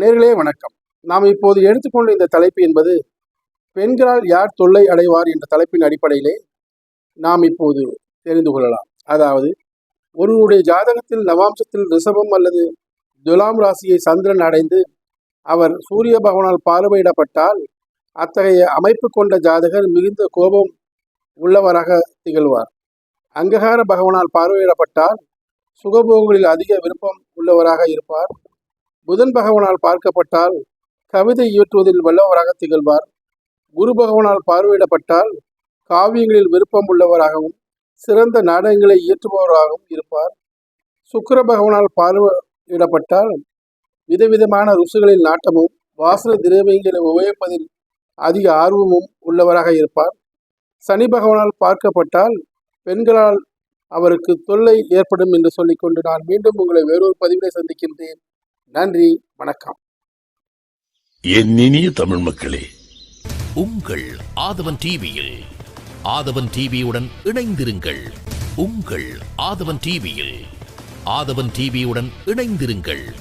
நேர்களே வணக்கம். நாம் இப்போது எடுத்துக்கொண்ட இந்த தலைப்பு என்பது பெண்களால் யார் தொல்லை அடைவார் என்ற தலைப்பின் அடிப்படையிலே நாம் இப்போது தெரிந்து கொள்ளலாம். அதாவது ஒருவருடைய ஜாதகத்தில் நவாம்சத்தில் ரிஷபம் அல்லது துலாம் ராசியை சந்திரன் அடைந்து அவர் சூரிய பகவானால் பார்வையிடப்பட்டால் அத்தகைய அமைப்பு கொண்ட ஜாதகர் மிகுந்த கோபம் உள்ளவராக திகழ்வார். அங்ககார பகவானால் பார்வையிடப்பட்டால் சுகபோகங்களில் அதிக விருப்பம் உள்ளவராக இருப்பார். புதன் பகவானால் பார்க்கப்பட்டால் கவிதை இயற்றுவதில் வல்லவராக திகழ்வார். குரு பகவானால் பார்வையிடப்பட்டால் காவியங்களில் விருப்பம் உள்ளவராகவும் சிறந்த நாடகங்களை இயற்றுபவராகவும் இருப்பார். சுக்கர பகவானால் பார்வையிடப்பட்டால் விதவிதமான ருசுகளில் நாட்டமும் வாசன திரவியங்களை உபயோகிப்பதில் அதிக ஆர்வமும் உள்ளவராக இருப்பார். சனி பகவானால் பார்க்கப்பட்டால் பெண்களால் அவருக்கு தொல்லை ஏற்படும் என்று சொல்லிக்கொண்டு நான் மீண்டும் உங்களை வேறொரு பதிவினை சந்திக்கின்றேன். நன்றி வணக்கம். என் இனிய தமிழ் மக்களே. உங்கள் ஆதவன் டிவியில் ஆதவன் டிவியுடன் இணைந்திருங்கள். உங்கள் ஆதவன் டிவியில் ஆதவன் டிவியுடன் இணைந்திருங்கள்.